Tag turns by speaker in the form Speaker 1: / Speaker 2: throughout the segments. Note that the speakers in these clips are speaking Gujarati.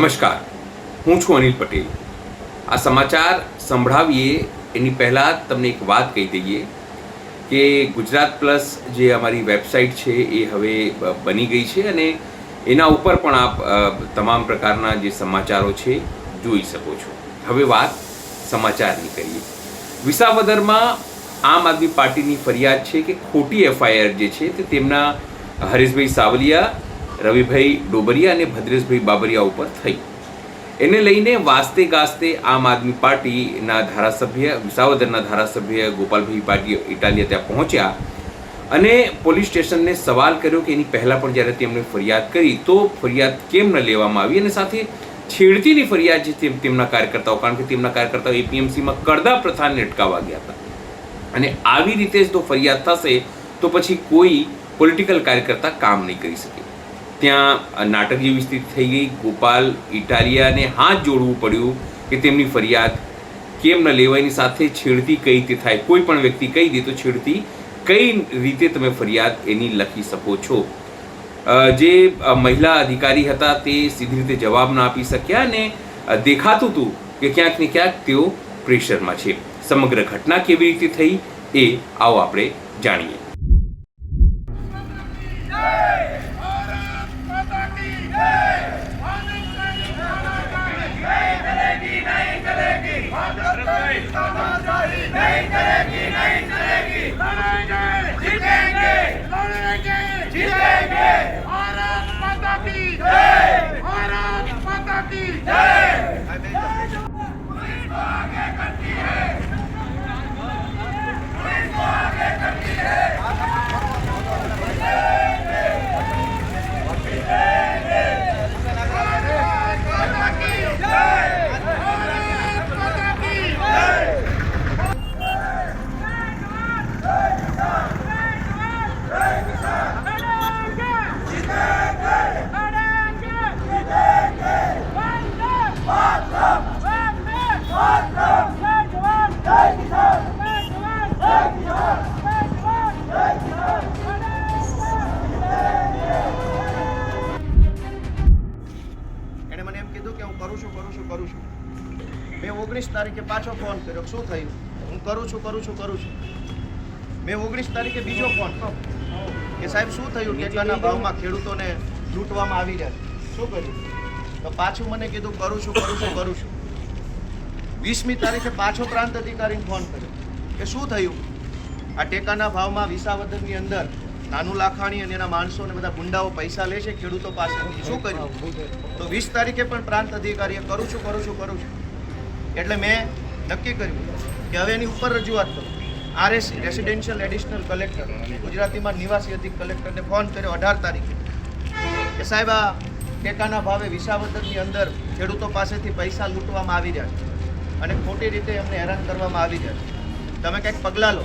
Speaker 1: નમસ્કાર. હું છું અનિલ પટેલ. આ સમાચાર સંભળાવીએ એની પહેલાં તમને એક વાત કહી દઈએ કે ગુજરાત પ્લસ જે અમારી વેબસાઇટ છે એ હવે બની ગઈ છે અને એના ઉપર પણ આપ તમામ પ્રકારના જે સમાચારો છે જોઈ શકો છો. હવે વાત સમાચારની કરીએ. વિસાવદરમાં આમ આદમી પાર્ટીની ફરિયાદ છે કે ખોટી એફઆઈઆર જે છે તે તેમના હરીશભાઈ સાવલિયા રવિભાઈ ડોબરિયા અને ભદ્રેશભાઈ બાબરિયા ઉપર થઈ. એને લઈને વાસ્તે ગાસ્તે આમ આદમી પાર્ટીના ધારાસભ્ય, વિસાવદરના ધારાસભ્ય ગોપાલભાઈ પાટી ઇટાલિયા ત્યાં પહોંચ્યા અને પોલીસ સ્ટેશનને સવાલ કર્યો કે એની પહેલાં પણ જ્યારે તેમણે ફરિયાદ કરી તો ફરિયાદ કેમ ન લેવામાં આવી અને સાથે છેડતીની ફરિયાદ છે તેમના કાર્યકર્તાઓ, કારણ કે તેમના કાર્યકર્તાઓ એપીએમસીમાં કડદા પ્રથાને અટકાવવા ગયા હતા. અને આવી રીતે જ તો ફરિયાદ થશે તો પછી કોઈ પોલિટિકલ કાર્યકર્તા કામ નહીં કરી શકે. ત્યાં નાટક જેવી સ્થિતિ થઈ ગઈ. ગોપાલ ઇટાલિયાને હાથ જોડવું પડ્યું કે તેમની ફરિયાદ કેમ ન લેવાયની સાથે છેડતી કઈ રીતે થાય? કોઈ પણ વ્યક્તિ કહી દે તો છેડતી કઈ રીતે તમે ફરિયાદ એની લખી શકો છો? જે મહિલા અધિકારી હતા તે સીધી રીતે જવાબ ના આપી શક્યા અને દેખાતું હતું કે ક્યાંક ને ક્યાંક તેઓ પ્રેશરમાં છે. સમગ્ર ઘટના કેવી રીતે થઈ એ આવો આપણે જાણીએ.
Speaker 2: Jai! શું થયું? હું કરું છું કરું છું કરું છું. મેં ઓગણીસ તારીખે બીજો ફોન કે સાહેબ શું થયું? ટેકાના ભાવમાં ખેડૂતોને લૂંટવામાં આવી રહ્યા શું કર્યું? તો પાછું મને કીધું કરું છું કરું છું કરું છું. વીસમી તારીખે પાછો પ્રાંત અધિકારીને ફોન કર્યો. કે શું થયું? આ ટેકાના ભાવમાં વિસાવદરની અંદર નાનું લાખાણી અને એના માણસો અને બધા ગુંડાઓ પૈસા લે છે ખેડૂતો પાસેથી. શું કર્યું? તો વીસ તારીખે પણ પ્રાંત અધિકારીએ કરું છું કરું છું કરું છું. એટલે મેં નક્કી કર્યું કે હવે એની ઉપર રજૂઆત કરો. આરએસ રેસિડેન્શિયલ એડિશનલ કલેક્ટર ગુજરાતીમાં નિવાસી અધિક કલેક્ટરને ફોન કર્યો અઢાર તારીખે કે સાહેબ, આ ટેકાના ભાવે વિસાવદરની અંદર ખેડૂતો પાસેથી પૈસા લૂંટવામાં આવી રહ્યા છે અને ખોટી રીતે એમને હેરાન કરવામાં આવી રહ્યા છે. તમે કંઈક પગલાં લો.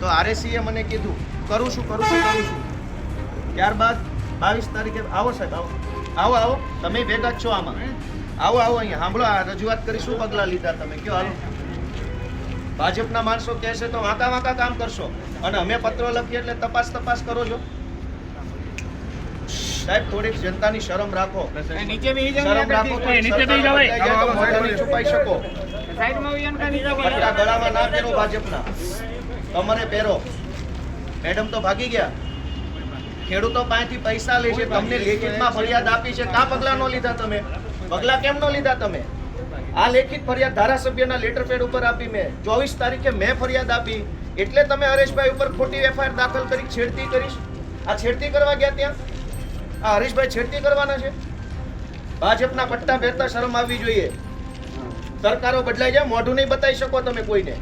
Speaker 2: તો આરએસીએ મને કીધું, કરું છું કરું છું કરું છું. ત્યારબાદ બાવીસ તારીખે, આવો સાહેબ, આવો. આવો આવો, તમે ભેગા જ છો આમાં. આવો આવો અહીંયા સાંભળો આ રજૂઆત કરી શું પગલાં લીધા તમે. કયો હાલો. ભાજપના માણસો કહેશે તો વાંકા વાંકા કામ કરશો. અને અમે પત્રો લખીએ એટલે તપાસ તપાસ કરો છો. સાહેબ થોડીક જનતાની શરમ રાખો. શરમ રાખો છુપાઈ શકો. ગળામાં ના પહેરો ભાજપના. કમરે પહેરો. મેડમ તો ભાગી ગયા. ખેડૂતો પાસેથી પૈસા લે છે તમને લેખિતમાં ફરિયાદ આપી છે. કા પગલા નો લીધા તમે? પગલા કેમ નો લીધા તમે? આ લેખિત ફરિયાદ ધારાસભ્યના લેટર પેડ ઉપર આપી મેં. ચોવીસ તારીખે મેં ફરિયાદ આપી. એટલે તમે હરેશભાઈ ઉપર ખોટી એફઆઈઆર દાખલ કરી છેડતી કરીશ. આ છેડતી કરવા ગયા ત્યાં? આ હરીશભાઈ છેડતી કરવાના છે? ભાજપના પટ્ટા પહેરતા શરમ આવવી જોઈએ. સરકારો બદલાઈ જાય, મોઢું નહીં બતાવી શકો તમે કોઈને.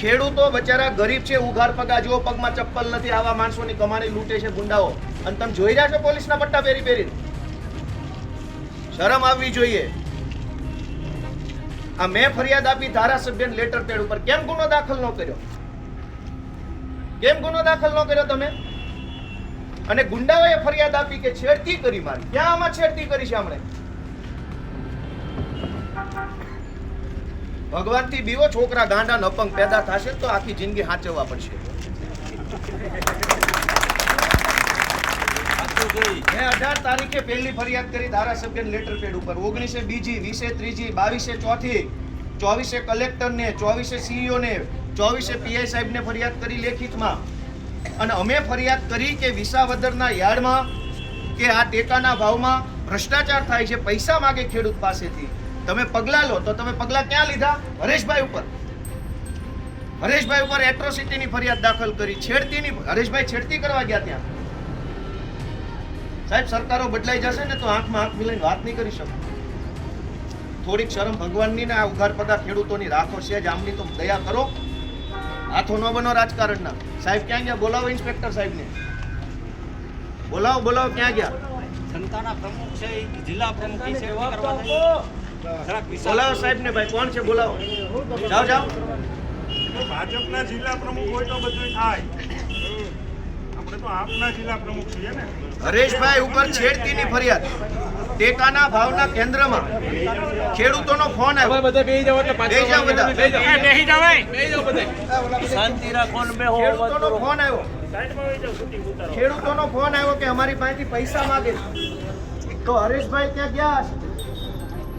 Speaker 2: ખેડૂતો બચારા ગરીબ છે, ઉઘાર પગા જેવો પગમાં ચપ્પલ નથી, આવા માણસોની કમાણી લૂંટે છે ગુંડાઓ. અને તમે જોઈ રહ્યા છો પોલીસના પટ્ટા પહેરી પહેરી શરમ આવવી જોઈએ. આ મેં ફરિયાદ આપી ધારાસભ્યને લેટર પેડ ઉપર. કેમ ગુનો દાખલ ન કર્યો? કેમ ગુનો દાખલ ન કર્યો તમે? અને ગુંડાઓએ ફરિયાદ આપી કે છેડતી કરી મારી. ક્યાં આમાં છેડતી કરી છે હમણે ભગવાનથી બીવો છોકરા ગાંડા નપંગ પેદા થશે તો આખી જિંદગી સાચવવા પડશે. ફરિયાદ કરી ધારાસભ્ય ઉપર. ઓગણીસે બીજી, વીસે ત્રીજી, બાવીસે ચોથી, ચોવીસે કલેક્ટરને ચોવીસે સીઈઓ ને, ચોવીસે પીઆઈ સાહેબને ફરિયાદ કરી લેખિતમાં. અને અમે ફરિયાદ કરી કે વિસાવદરના યાર્ડમાં કે આ ટેકાના ભાવમાં ભ્રષ્ટાચાર થાય છે, પૈસા માગે ખેડૂત પાસેથી. તમે પગલાં લો, તો તમે પગલાં ક્યાં લીધા? હરેશભાઈ ઉપર. હરેશભાઈ ઉપર એટ્રોસિટીની ફરિયાદ દાખલ કરી. છેડતીની, હરેશભાઈ છેડતી કરવા ગયા ત્યાં. સાહેબ સરકારો બદલાઈ જશે ને તો આંખમાં આંખ મિલાઈને વાત નહીં કરી શકો. થોડીક શરમ ભગવાનની ને આ ઉઘાર પગા ખેડૂતોની રાખો છે જ આમની તો દયા કરો. હાથો ન બનો રાજકારણના. સાહેબ ક્યાં ગયા? બોલાવો ઇન્સ્પેક્ટર સાહેબને. બોલાવો બોલાવો ક્યાં ગયા?
Speaker 3: જનતાના પ્રમુખ છે જિલ્લા પ્રમુખ છે
Speaker 2: બોલાવો સાહેબ સાહેબને ભાઈ કોણ છે? બોલાવો. જાઓ જાઓ.
Speaker 4: ભાજપના જિલ્લા પ્રમુખ હોય તો બધું થાય આપણે તો આપના જિલ્લા પ્રમુખ છીએ ને
Speaker 2: હરેશભાઈ ઉપર છેડતીની ફરિયાદ. ટેકાના ભાવના કેન્દ્રમાં ખેડૂતોનો ફોન આવ્યો.
Speaker 5: બધા એટલે
Speaker 2: બધા.
Speaker 3: શાંતિ રાખો ને
Speaker 2: ખેડૂતોનો ફોન આવ્યો. ખેડૂતોનો ફોન આવ્યો કે અમારી પાસેથી પૈસા માંગે છે. તો હરેશભાઈ ત્યાં ગયા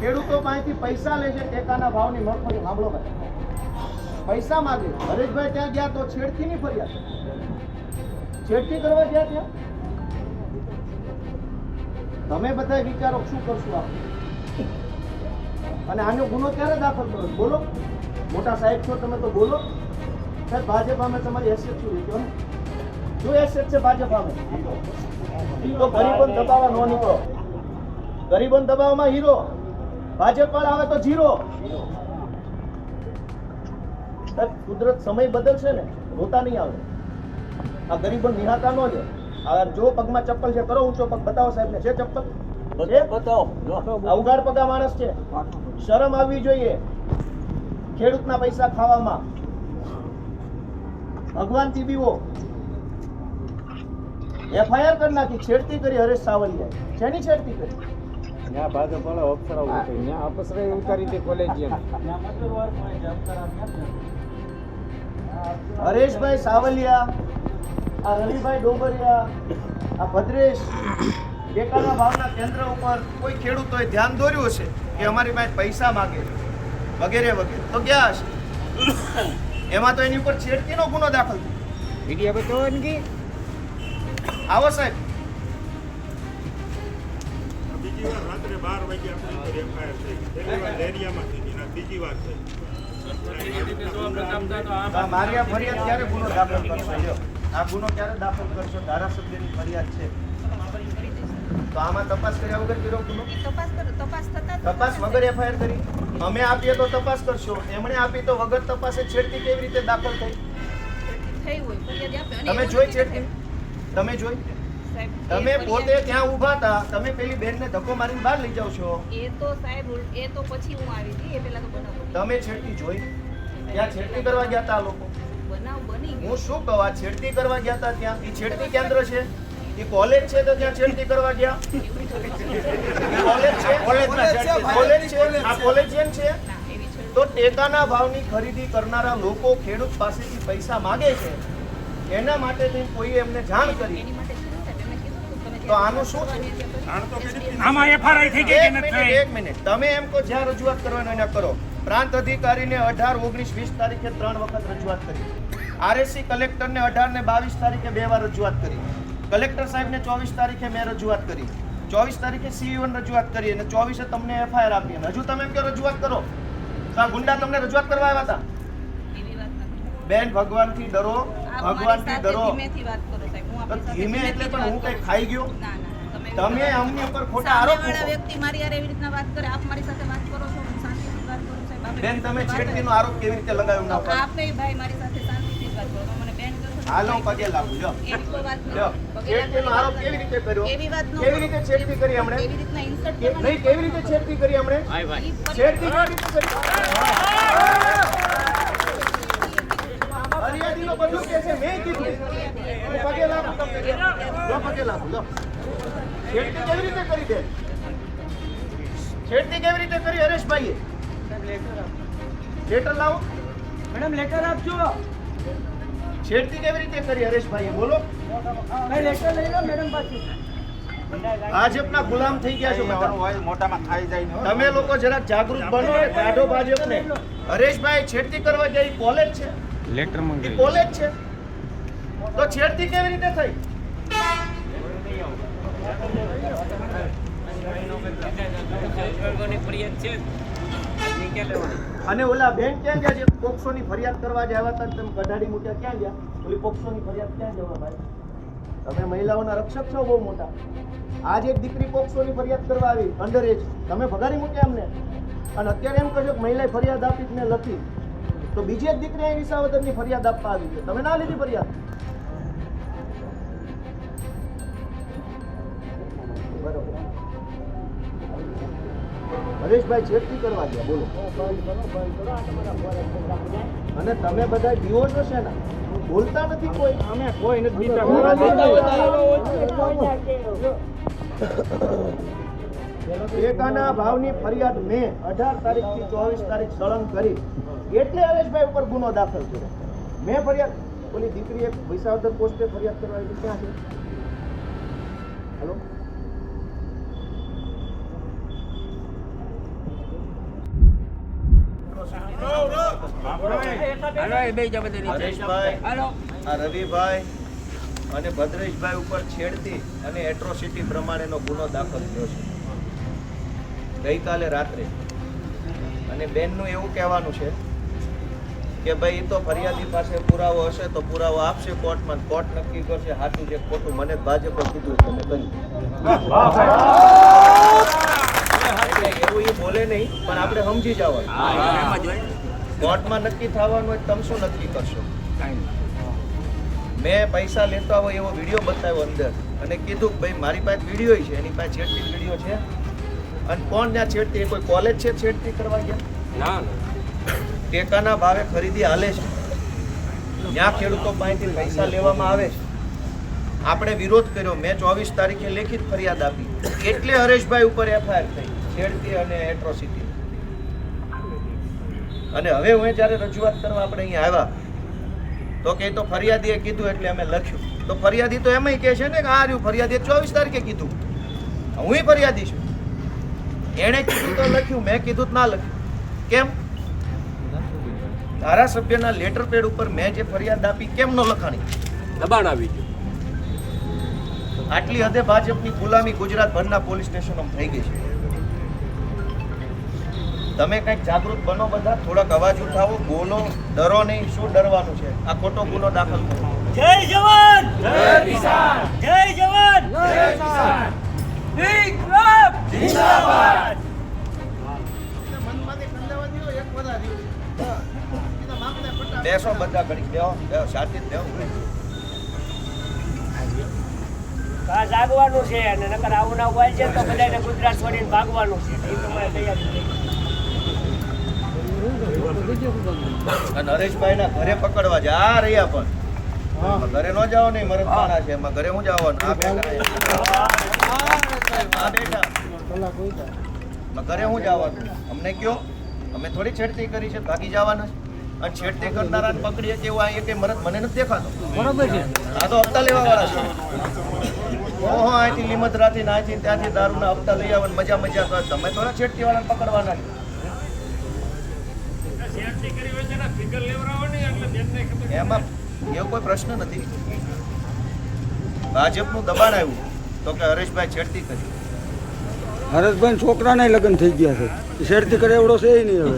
Speaker 2: ખેડૂતો પાસેથી પૈસા લે છે ટેકાના ભાવની મગફળી સાંભળો ભાઈ. પૈસા માંગે હરેશભાઈ ત્યાં ગયા તો છેડતી ની ફરિયાદ. છેડતી કરવા ગયા ત્યાં? તમે બધા વિચારો શું કરશું આપણે અને આનો ગુનો ક્યારે દાખલ કરો બોલો. મોટા સાહેબ છો તમે તો બોલો. સાહેબ ભાજપ અમે તમારી હેસિયત શું ને? શું હેસિયત છે ભાજપ અમે તો ગરીબોને દબાવવા નો નીકળો. ગરીબોને દબાવવામાં હીરો. ભાજપ વાળા આવે તો જીરો. કુદરત સમય બદલશે ને, રોતા નહીં આવે. આ ગરીબો નિહાતા નો છે આ જો પગમાં ચપ્પલ છે કરો ઊંચો પગ. બતાવો સાહેબ ને છે ચપ્પલ? છે?
Speaker 3: બધું બતાવો. જો.
Speaker 2: આ ઉઘાડ પગા માણસ છે. શરમ આવવી જોઈએ. ખેડૂતના પૈસા ખાવામાં. ભગવાનથી બીવો એફઆઈઆર કરી નાખી છેડતી કરી હરેશ સાવલિયા શેની છેડતી કરી?
Speaker 5: ત્યાં ભાજપ વાળા અપ્સરા ઉતરે ત્યાં અપ્સરા ઉતારી દે કોલેજિયન.
Speaker 2: હરેશભાઈ સાવલિયા આ રવિભાઈ ડોબરિયા આ ભદ્રેશ ટેકાના ભાવના કેન્દ્ર ઉપર કોઈ ખેડૂતોએ ધ્યાન દોર્યું હશે કે અમારી પાસે પૈસા માગે છે વગેરે વગેરે. તો ક્યાં હશે. એમાં તો એની ઉપર છેડતીનો ગુનો દાખલ થયો.
Speaker 5: વીડિયો બતાવો ને
Speaker 2: આવો સાહેબ.
Speaker 4: બીજી વાર રાત્રે બાર વાગે આપણી ઉપર એફઆઈઆર થઈ પહેલી વાર લેરિયામાં થઈ બીજી વાર થઈ
Speaker 2: આ મારી ફરિયાદ ક્યારે ગુનો દાખલ કરશો? લ્યો. આ ગુનો ક્યારે દાખલ કરશો? ધારાસભ્યની ફરિયાદ છે. તો આમાં તપાસ કર્યા વગર કર્યો ગુનો?
Speaker 6: તપાસ કરો તપાસ થતા
Speaker 2: તપાસ વગર એફઆઈઆર કરી? અમે આપીએ તો તપાસ કરશો. એમણે આપી તો વગર તપાસે છેડતી કેવી રીતે દાખલ થઈ?
Speaker 6: થઈ હોય ફરિયાદ
Speaker 2: તમે જોઈ છેડતી તમે જોઈ?
Speaker 6: સાહેબ,
Speaker 2: તમે પોતે ત્યાં ઊભા હતા તમે પેલી બેનને ધક્કો મારીને બહાર લઈ જાવ છો?
Speaker 6: એ તો સાહેબ એ તો પછી હું આવી હતી એ પહેલા તો બનાવ.
Speaker 2: તમે છેડતી જોઈ? ત્યાં છેડતી કરવા ગયા હતા આ લોકો? હું શું કહું આ છેડતી કરવા ગયા હતા ત્યાં? એ છેડતી કેન્દ્ર છે? એ કોલેજ છે તો ત્યાં છેડતી કરવા ગયા? કોલેજ છે? કોલેજ છે આ કોલેજિયન છે?
Speaker 6: છે
Speaker 2: તો ટેકાના ભાવની ખરીદી કરનારા લોકો ખેડૂત પાસેથી પૈસા માગે છે? એના માટે કોઈએ એમને જાણ કરી. તો આનું શું
Speaker 5: આમાં એફઆરઆઈ થઈ ગઈ કે
Speaker 2: એક
Speaker 5: નથી?
Speaker 2: મિનિટ એક મિનિટ. તમે એમ કહો જ્યાં રજૂઆત કરવાનો એને કરો. પ્રાંત અધિકારીને અઢાર ઓગણીસ વીસ તારીખે ત્રણ વખત રજૂઆત કરી. આરએસસી કલેક્ટરને અઢાર ને બાવીસ તારીખે બે વાર રજૂઆત કરી. કલેક્ટર સાહેબને ચોવીસ તારીખે મેં રજૂઆત કરી. ચોવીસ તારીખે સીઈઓને રજૂઆત કરી અને ચોવીસે તમને એફઆઈઆર આપી અને હજુ તમે એમ કે રજૂઆત કરો. તો આ ગુંડા તમને રજૂઆત કરવા આવ્યા હતા? બેન ભગવાનથી ડરો. ભગવાનથી
Speaker 6: ભગવાનથી
Speaker 2: ડરો. ધીમે એટલે પણ હું કઈ ખાઈ ગયો?
Speaker 6: તમે
Speaker 2: અમની ઉપર ખોટા આરોપ.
Speaker 6: વ્યક્તિ મારી યાર એવી રીતના વાત કરે આપ મારી સાથે વાત કરો છો શાંતિથી વાત કરો સાહેબ.
Speaker 2: બેન તમે છેડતીનો આરોપ કેવી રીતે લગાવ્યો? ના
Speaker 6: આપે ભાઈ મારી સાથે શાંતિથી જ વાત કરો તમે મને બેન કહો છો
Speaker 2: હાલો પગે લાગુ લ્યો
Speaker 6: એવી કોઈ વાત નથી.
Speaker 2: લ્યો
Speaker 6: પગે
Speaker 2: છેડતીનો આરોપ કેવી રીતે કર્યો? કેવી રીતે છેડતી કરી હમણે? નહીં કેવી રીતે છેડતી કરી હમણે? છેડતી કેવી રીતે કરી? ફરિયાદીનો બધું કે છે મેં કીધું. હું પગે લાગુ તમને લો પગે લાગુ લો છેડતી કેવી રીતે કરી દે છેડતી કેવી રીતે કરી હરેશભાઈએ? લેટર લાવો.
Speaker 3: મેડમ લેટર આપજો.
Speaker 2: છેડતી કેવી રીતે કરી હરેશભાઈએ? બોલો.
Speaker 3: લેટર લઈ લો મેડમ પાછું.
Speaker 2: ભાજપના ગુલામ થઈ ગયા છો
Speaker 5: મોટામાં ખાઈ જાય
Speaker 2: તમે લોકો જરાક જાગૃત બનો ને કાઢો ભાજપને. હરેશભાઈ છેડતી કરવા જાય કોલેજ છે?
Speaker 5: લેટર
Speaker 2: મંગાવી કોલેજ છે. તો છેડતી કેવી રીતે થઈ? અને ઓલા બેન ક્યાં ગયા છે? પોક્સો ની ફરિયાદ કરવા જ આવ્યા હતા તમે કઢાડી મૂક્યા ક્યાં ગયા? ઓલી પોક્સો ની ફરિયાદ ક્યાં જવા ભાઈ? તમે મહિલાઓના રક્ષક છો બહુ મોટા. આજ એક દીકરી પોક્સો ની ફરિયાદ કરવા આવી અંડર એજ તમે ભગાડી મૂક્યા અમને અને અત્યારે એમ કહો કે મહિલાએ ફરિયાદ આપી જ મેં લખી. તો બીજી એક દીકરી અહીં વિસાવદરની ફરિયાદ આપવા આવી છે. તમે ના લીધી ફરિયાદ? હરેશભાઈ છેડતી કરવા ગયા બોલો. અને તમે બધા જીવો છો છે ને બોલતા નથી કોઈ? અમે કોઈ નથી ટેકાના ભાવની ફરિયાદ મેં અઢાર તારીખથી ચોવીસ તારીખ સળંગ કરી. એટલે હરેશભાઈ ઉપર ગુનો દાખલ કર્યો મેં ફરિયાદ ઓલી દીકરી એક વિસાવદર પોસ્ટે ફરિયાદ કરવા આવી ક્યાં છે? હેલો? હરેશભાઈ. આ રવિભાઈ અને ભદ્રેશભાઈ ઉપર છેડતી અને એટ્રોસિટી પ્રમાણેનો ગુનો દાખલ થયો છે. ગઈકાલે રાત્રે. અને બેનનું એવું કહેવાનું છે કે ભાઈ એ તો ફરિયાદી પાસે પુરાવો હશે તો પુરાવો આપશે કોર્ટમાં કોર્ટ નક્કી કરશે. સાચું છે ખોટું. મને જ ભાજપે કીધું તમે કર્યું એટલે એવું એ બોલે નહીં પણ આપણે સમજી જવાનું. કોર્ટમાં નક્કી થવાનું હોય તમે શું નક્કી કરશો? મેં પૈસા લેતો હોય એવો વીડિયો બતાવ્યો અંદર અને કીધું કે ભાઈ મારી પાસે વીડિયો છે એની પાસે છેડતી વીડિયો છે. અને કોણ ત્યાં છેડતી? કોઈ કોલેજ છે છેડતી કરવા ગયા? ના ટેકાના ભાવે ખરીદી હાલે છે. ત્યાં ખેડૂતો પાસેથી પૈસા લેવામાં આવે છે. આપણે વિરોધ કર્યો. મેં ચોવીસ તારીખે લેખિત ફરિયાદ આપી. એટલે હરેશભાઈ ઉપર એફઆઈઆર થઈ. છેડતી અને એટ્રોસિટી અને હવે હું જ્યારે રજૂઆત કરવા આપણે અહીંયા આવ્યા તો કે તો ફરિયાદીએ કીધું એટલે અમે લખ્યું. તો ફરિયાદી તો એમ કહે છે ને કે આ રહ્યું ફરિયાદીએ ચોવીસ તારીખે કીધું. હું ફરિયાદી છું. એણે કીધું તો લખ્યું મેં કીધું ના લખ્યું. કેમ? ધારાસભ્યના લેટર પેડ ઉપર મેં જે ફરિયાદ આપી કેમ ન લખાણી?
Speaker 7: દબાણ આવી ગયું.
Speaker 2: આટલી હદે ભાજપની ગુલામી ગુજરાત ભરના પોલીસ સ્ટેશનોમાં થઈ ગઈ છે. તમે કંઈક જાગૃત બનો બધા થોડાક અવાજ ઉઠાવો બોલો ડરો નહીં શું ડરવાનું છે? આ ખોટો ગુનો દાખલ કરો.
Speaker 3: જય જવાન! જય કિસાન! જય જવાન! જય કિસાન! વિક્રમ જિંદાબાદ!
Speaker 2: બેસો બધા ઘડી બેહો બેહો શાંતિ બેહો
Speaker 3: આ જાગવાનું છે અને નકર આવું ના હોય છે તો બધાને ગુજરાત છોડીને ભાગવાનું છે. એ તમારે તૈયારી
Speaker 2: અને ના ઘરે પકડવા આ રહ્યા પણ. ઘરે ન જાઓ નહીં મરદ માણા છે એમાં ઘરે હું જવાનું આ બેઠા આ બેઠા. ઘરે હું જવાનું? અમને કયો? અમે થોડી છેડતી કરી છે ભાગી જવાના છે. અને છેડતી કરનારા પકડીએ કે એવું આ કે મરદ મને નથી દેખાતો? બરોબર છે. આ તો હપ્તા લેવા વાળા છે. ઓહો અહીંથી લીમદરાથી ને અહીંથી ત્યાંથી દારૂના હપ્તા લઈ આવવાનું મજા મજા કરો. તમે થોડા છેડતી વાળાને પકડવાના છે. એમાં એવો કોઈ પ્રશ્ન નથી. ભાજપનું દબાણ આવ્યું તો કે હરેશભાઈ છેડતી કરી.
Speaker 8: હરેશભાઈ છોકરાના લગ્ન થઈ ગયા છે. શેરથી કરે એવડો છે નહીં હવે.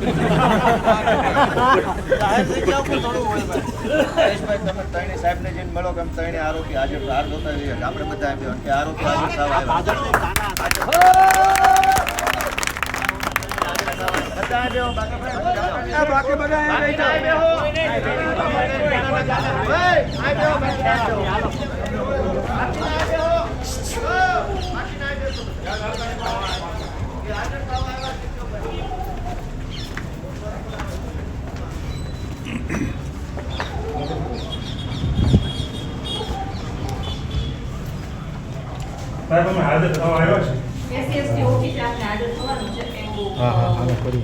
Speaker 2: હરેશભાઈ તમે ત્રણે સાહેબને જઈને મળો કે ત્રણે આરોપી હાજર હાર જોતા આપણે બધા એમ કે આરોપી હાજર થવા આવ્યો.
Speaker 4: સાહેબ અમે હાજર થવા આવ્યા છે
Speaker 6: એસસી એસટી ઓફિસે આપણે હાજર થવાનું છે એવું નોટિસ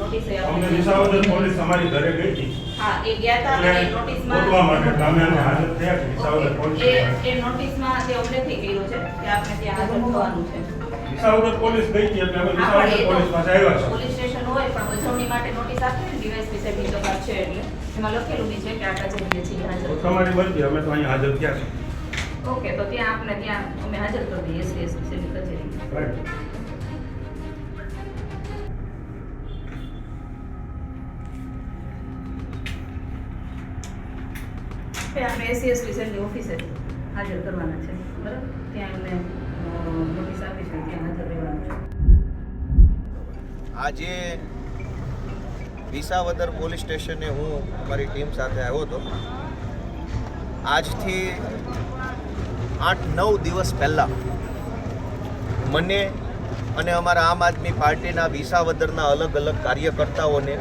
Speaker 6: નોટિસ એ
Speaker 4: અમને વિસાવદર પોલીસ અમારી ઘરે ગઈ હતી.
Speaker 6: હા એ ગયા હતા અને નોટિસમાં
Speaker 4: ગોતવા માટે એટલે અમે હાજર થયા છીએ વિસાવદર પોલીસ
Speaker 6: એ
Speaker 4: સ્ટેશન.
Speaker 6: એ નોટિસમાં તે ઉલ્લેખી કર્યો છે કે આપણે ત્યાં હાજર થવાનું છે.
Speaker 4: વિસાવદર પોલીસ ગઈ હતી એટલે અમે વિસાવદર પોલીસ પાસે આવ્યા છે
Speaker 6: પોલીસ સ્ટેશન હોય પણ માટે નોટિસ આપી ને ડીવાયએસપી સાહેબની તપાસ છે એટલે. એમાં લખેલું બી છે કે આટલા જગ્યાએ છીએ હાજર.
Speaker 4: તમારી મરજી અમે તો અહીંયા હાજર થયા છે
Speaker 6: ઓકે તો ત્યાં આપણે ત્યાં અમે હાજર કરી દઈએ એસપી એસપી કચેરી
Speaker 4: રાઈટ
Speaker 6: એ આપણે એસીએસ સેલની ઓફિસે હાજર કરવાના છે, બરાબર? ત્યાં એમને નોટિસ આપી છે ત્યાં હાજર રહેવાનું છે.
Speaker 2: આજે વિસાવદર પોલીસ સ્ટેશને હું અમારી ટીમ સાથે આવ્યો હતો. આજથી આઠ નવ દિવસ પહેલાં મને અને અમારા આમ આદમી પાર્ટીના વિસાવદરના અલગ અલગ કાર્યકર્તાઓને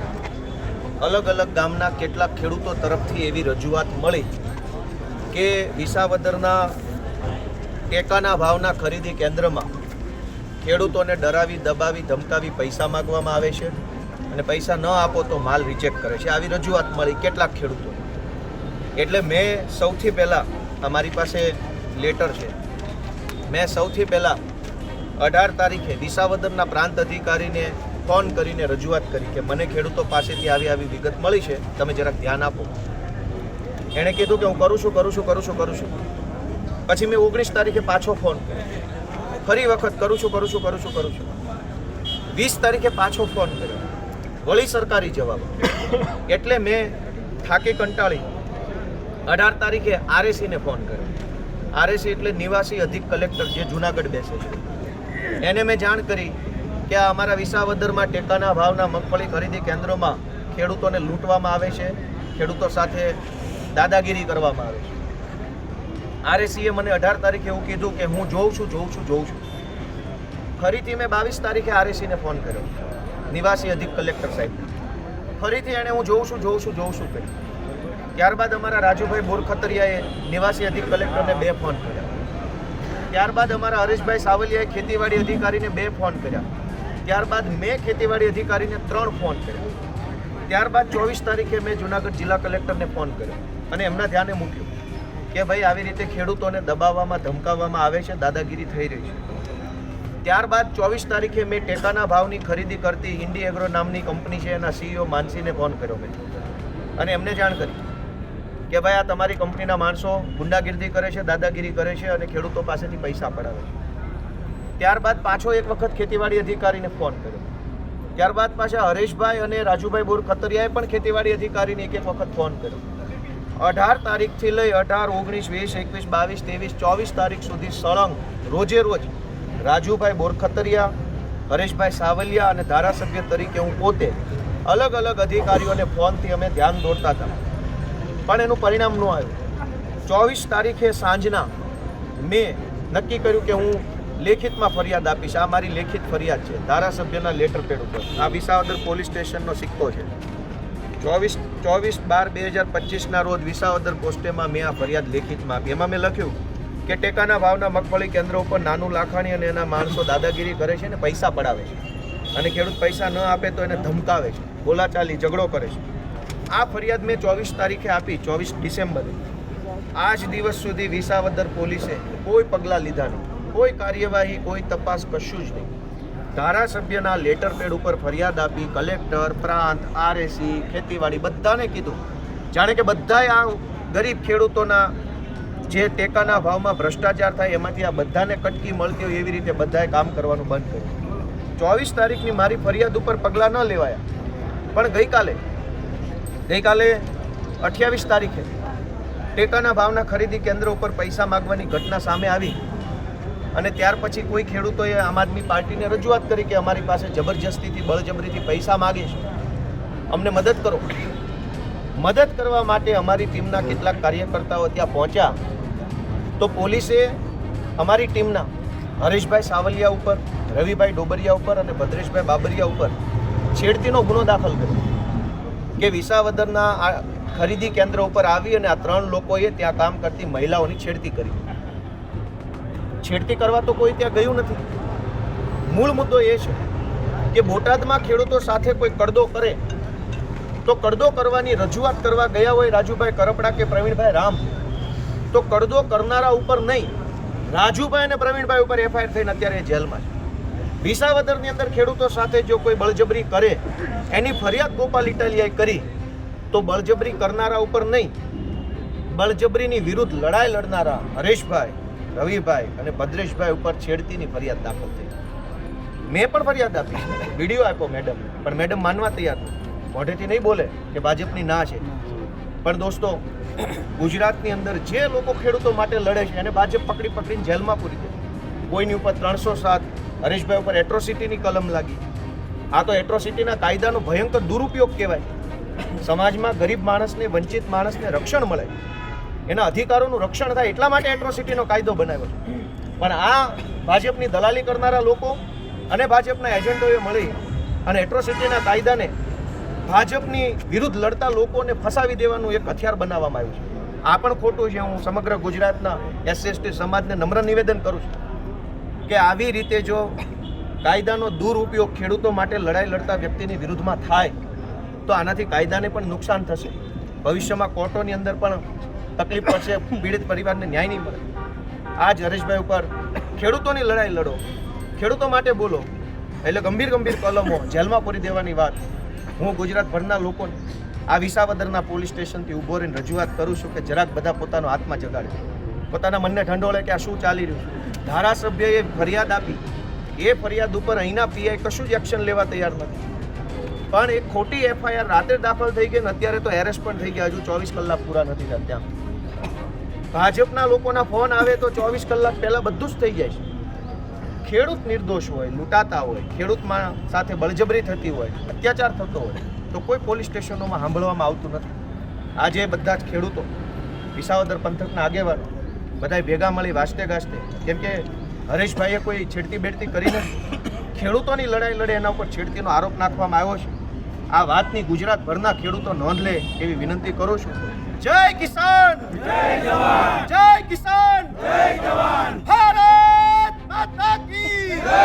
Speaker 2: અલગ અલગ ગામના કેટલાક ખેડૂતો તરફથી એવી રજૂઆત મળી કે વિસાવદરના ટેકાના ભાવના ખરીદી કેન્દ્રમાં ખેડૂતોને ડરાવી, દબાવી, ધમકાવી પૈસા માગવામાં આવે છે અને પૈસા ન આપો તો માલ રિજેક્ટ કરે છે. આવી રજૂઆત મળી કેટલાક ખેડૂતો એટલે મેં સૌથી પહેલાં અમારી પાસે લેટર છે. મેં સૌથી પહેલાં અઢાર તારીખે વિસાવદરના પ્રાંત અધિકારીને ફોન કરીને રજૂઆત કરી કે મને ખેડૂતો પાસેથી આવી આવી વિગત મળી છે, તમે જરાક ધ્યાન આપો. એણે કીધું કે હું કરું છું કરું છું કરું છું કરું છું. પછી મેં ઓગણીસ તારીખે પાછો ફોન કર્યો. ફરી વખત કરું છું કરું છું કરું છું કરું છું. વીસ તારીખે પાછો ફોન કર્યો. વળી સરકારી જવાબ એટલે મેં થાકી કંટાળી અઢાર તારીખે આરએસીને ફોન કર્યો. આરએસી એટલે નિવાસી અધિક કલેક્ટર જે જુનાગઢ બેસે છે. એને મેં જાણ કરી કે આ અમારા વિસાવદરમાં ટેકાના ભાવના મગફળી ખરીદી કેન્દ્રોમાં ખેડૂતોને લૂંટવામાં આવે છે. ખેડૂતો સાથે દાદાગીરી કરવામાં આવે છે. આરએસીએ મને અઢાર તારીખે એવું કીધું કે હું જોઉં છું જોઉં છું જોઉં છું. ફરીથી મેં બાવીસ તારીખે આરએસીને ફોન કર્યો. નિવાસી અધિક કલેક્ટર સાહેબ. ફરીથી એણે હું જોઉં છું જોઉં છું જોઉં છું કહ્યું. ત્યારબાદ અમારા રાજુભાઈ બોરખતરિયાએ નિવાસી અધિક કલેક્ટરને બે ફોન કર્યા. ત્યારબાદ અમારા હરેશભાઈ સાવલિયાએ ખેતીવાડી અધિકારીને બે ફોન કર્યા. ત્યારબાદ મેં ખેતીવાડી અધિકારીને ત્રણ ફોન કર્યા. ત્યારબાદ ચોવીસ તારીખે મેં જુનાગઢ જિલ્લા કલેક્ટરને ફોન કર્યો અને એમના ધ્યાને મૂક્યું કે ભાઈ, આવી રીતે ખેડૂતોને દબાવવામાં, ધમકાવવામાં આવે છે, દાદાગીરી થઈ રહી છે. ત્યારબાદ ચોવીસ તારીખે મેં ટેકાના ભાવની ખરીદી કરતી ઇન્ડી એગ્રો નામની કંપની છે, એના સીઈઓ માનસીને ફોન કર્યો મેં. અને એમને જાણ કરી. કે ભાઈ આ તમારી કંપનીના માણસો ગુંડાગીરી કરે છે, દાદાગીરી કરે છે અને ખેડૂતો પાસેથી પૈસા પડાવે છે. ત્યારબાદ પાછો એક વખત ખેતીવાડી અધિકારીને ફોન કર્યો. ત્યારબાદ પાછા હરેશભાઈ અને રાજુભાઈ બોર ખતરિયાએ પણ ખેતીવાડી અધિકારીને એક એક વખત ફોન કર્યો. અઢાર તારીખથી લઈ અઢાર, ઓગણીસ, વીસ, એકવીસ, બાવીસ, ત્રેવીસ, ચોવીસ તારીખ સુધી સળંગ રોજે રોજ રાજુભાઈ બોરખતરિયા હરેશભાઈ સાવલિયા અને ધારાસભ્ય તરીકે હું પોતે અલગ અલગ અધિકારીઓને ફોનથી અમે ધ્યાન દોરતા હતા. પણ એનું પરિણામ ન આવ્યું. ચોવીસ તારીખે સાંજના મેં નક્કી કર્યું કે હું લેખિતમાં ફરિયાદ આપીશ. આ મારી લેખિત ફરિયાદ છે. ધારાસભ્યના લેટર પેડ ઉપર. આ વિસાવદર પોલીસ સ્ટેશનનો સિક્કો છે. ચોવીસ ચોવીસ બાર બે હજાર પચીસના રોજ વિસાવદર પોસ્ટેમાં મેં આ ફરિયાદ લેખિતમાં આપી. એમાં મેં લખ્યું કે ટેકાના ભાવના મગફળી કેન્દ્ર ઉપર નાનું લાખાણી અને એના માણસો દાદાગીરી કરે છે અને પૈસા પડાવે છે. અને ખેડૂત પૈસા ન આપે તો એને ધમકાવે છે. બોલાચાલી, ઝઘડો કરે છે. આ ફરિયાદ મેં ચોવીસ તારીખે આપી, ચોવીસ ડિસેમ્બરે. આજ દિવસ સુધી વિસાવદર પોલીસે કોઈ પગલાં લીધા નહીં. કોઈ કાર્યવાહી, કોઈ તપાસ કશું જ નહીં. ધારાસભ્યના લેટર પેડ ઉપર ફરિયાદ આપી કલેક્ટર, પ્રાંત, આરએસી, ખેતીવાડી બધાને કીધું. જાણે કે બધાએ આ ગરીબ ખેડૂતોના જે ટેકાના ભાવમાં ભ્રષ્ટાચાર થાય એમાંથી આ બધાને કટકી મળતી હોય એવી રીતે બધાએ કામ કરવાનું બંધ કર્યું. ચોવીસ તારીખની મારી ફરિયાદ ઉપર પગલાં ન લેવાયા. પણ ગઈકાલે ગઈકાલે અઠ્યાવીસ તારીખે ટેકાના ભાવના ખરીદી કેન્દ્ર ઉપર પૈસા માગવાની ઘટના સામે આવી અને ત્યાર પછી કોઈ ખેડૂતોએ આમ આદમી પાર્ટીને રજૂઆત કરી કે અમારી પાસે જબરજસ્તીથી, બળજબરીથી પૈસા માગે છે. અમને મદદ કરો. મદદ કરવા માટે અમારી ટીમના કેટલાક કાર્યકર્તાઓ ત્યાં પહોંચ્યા. તો પોલીસે અમારી ટીમના હરેશભાઈ સાવલિયા ઉપર, રવિભાઈ ડોબરિયા ઉપર અને ભદ્રેશભાઈ બાબરિયા ઉપર છેડતીનો ગુનો દાખલ કર્યો. કે વિસાવદરના ખરીદી કેન્દ્ર ઉપર આવી અને આ ત્રણ લોકોએ ત્યાં કામ કરતી મહિલાઓની છેડતી કરી. છેડતી કરવા તો કોઈ ત્યાં ગયું નથી. મૂળ મુદ્દો એ છે કે કે બોટાદમાં ખેડૂતો સાથે કોઈ કડદો કરે, તો કડદો કરવાની રજૂઆત કરવા ગયા હોય રાજુભાઈ કરપડા કે પ્રવીણભાઈ રામ, તો કડદો કરનારા ઉપર નહીં. રાજુભાઈ અને પ્રવીણભાઈ ઉપર એફઆઈઆર થઈને અત્યારે જેલમાં છે. વિસાવદરની અંદર ખેડૂતો સાથે જો કોઈ બળજબરી કરે, એની ફરિયાદ ગોપાલ ઇટાલિયાએ કરી, તો બળજબરી કરનારા ઉપર નહીં. બળજબરીની વિરુદ્ધ લડાઈ લડનારા હરેશભાઈ, રવિભાઈ અને ભદ્રેશભાઈ ઉપર છેડતીની ફરિયાદ દાખલ થઈ. મેં પણ ફરિયાદ આપી વીડિયો આપ્યો મેડમ. પણ મેડમ માનવા તૈયાર મોઢેથી નહીં બોલે કે ભાજપની ના છે. પણ દોસ્તો, ગુજરાતની અંદર જે લોકો ખેડૂતો માટે લડે છે, એને ભાજપ પકડી પકડીને જેલમાં પૂરી દે. કોઈની ઉપર ત્રણસો સાત હરેશભાઈ ઉપર એટ્રોસિટીની કલમ લાગી. આ તો એટ્રોસિટીના કાયદાનો ભયંકર દુરુપયોગ કહેવાય. સમાજમાં ગરીબ માણસને, વંચિત માણસને રક્ષણ મળે. એના અધિકારોનું રક્ષણ થાય એટલા માટે એટ્રોસિટીનો કાયદો બનાવ્યો પણ આ ભાજપની દલાલી કરનારા લોકો અને ભાજપના એજન્ટોએ મળી અને એટ્રોસિટીના કાયદાને ભાજપની વિરુદ્ધ લડતા લોકોને ફસાવી દેવાનું એક હથિયાર બનાવવામાં આવ્યું છે. આ પણ ખોટું છે. હું સમગ્ર ગુજરાતના એસએસટી સમાજને નમ્ર નિવેદન કરું છું. કે આવી રીતે જો કાયદાનો દુરુપયોગ ખેડૂતો માટે લડાઈ લડતા વ્યક્તિની વિરુદ્ધમાં થાય, તો આનાથી કાયદાને પણ નુકસાન થશે. ભવિષ્યમાં કોર્ટોની અંદર પણ તકલીફ પડશે, પીડિત પરિવારને ન્યાય નહીં મળે. આ જ હરેશભાઈ ઉપર ખેડૂતોની લડાઈ લડો. ખેડૂતો માટે બોલો. એટલે ગંભીર ગંભીર કલમો જેલમાં પૂરી દેવાની વાત. હું ગુજરાતભરના લોકોને આ વિસાવદરના પોલીસ સ્ટેશનથી ઊભો રહીને રજૂઆત કરું છું કે જરાક બધા પોતાનો હાથમાં જગાડે. પોતાના મનને ઠંડોળે કે આ શું ચાલી રહ્યું છે? ધારાસભ્યએ ફરિયાદ આપી. એ ફરિયાદ ઉપર અહીંના પીઆઈ કશું જ એક્શન લેવા તૈયાર નથી. પણ એક ખોટી એફઆઈઆર રાત્રે દાખલ થઈ ગઈ ને અત્યારે તો એરેસ્ટ પણ થઈ ગયા. હજુ ચોવીસ કલાક પૂરા નથી થયા ત્યાં. ભાજપના લોકોના ફોન આવે તો ચોવીસ કલાક પહેલાં બધું જ થઈ જાય છે. ખેડૂત નિર્દોષ હોય, લૂંટાતા હોય, ખેડૂતમાં સાથે બળજબરી થતી હોય, અત્યાચાર થતો હોય, તો કોઈ પોલીસ સ્ટેશનોમાં સાંભળવામાં આવતું નથી. આજે બધા જ ખેડૂતો, વિસાવદર પંથકના આગેવાનો બધાય ભેગા મળી વાસ્તે ગાસ્તે. કેમ કે હરેશભાઈએ કોઈ છેડતી બેડતી કરી નથી. ખેડૂતોની લડાઈ લડે, એના ઉપર છેડતીનો આરોપ નાખવામાં આવ્યો છે. આ વાતની ગુજરાતભરના ખેડૂતો નોંધ લે એવી વિનંતી કરું છું. જય કિસાન! જય જવાન જય કિસાન! જય જવાન ભારત માતા કી જય!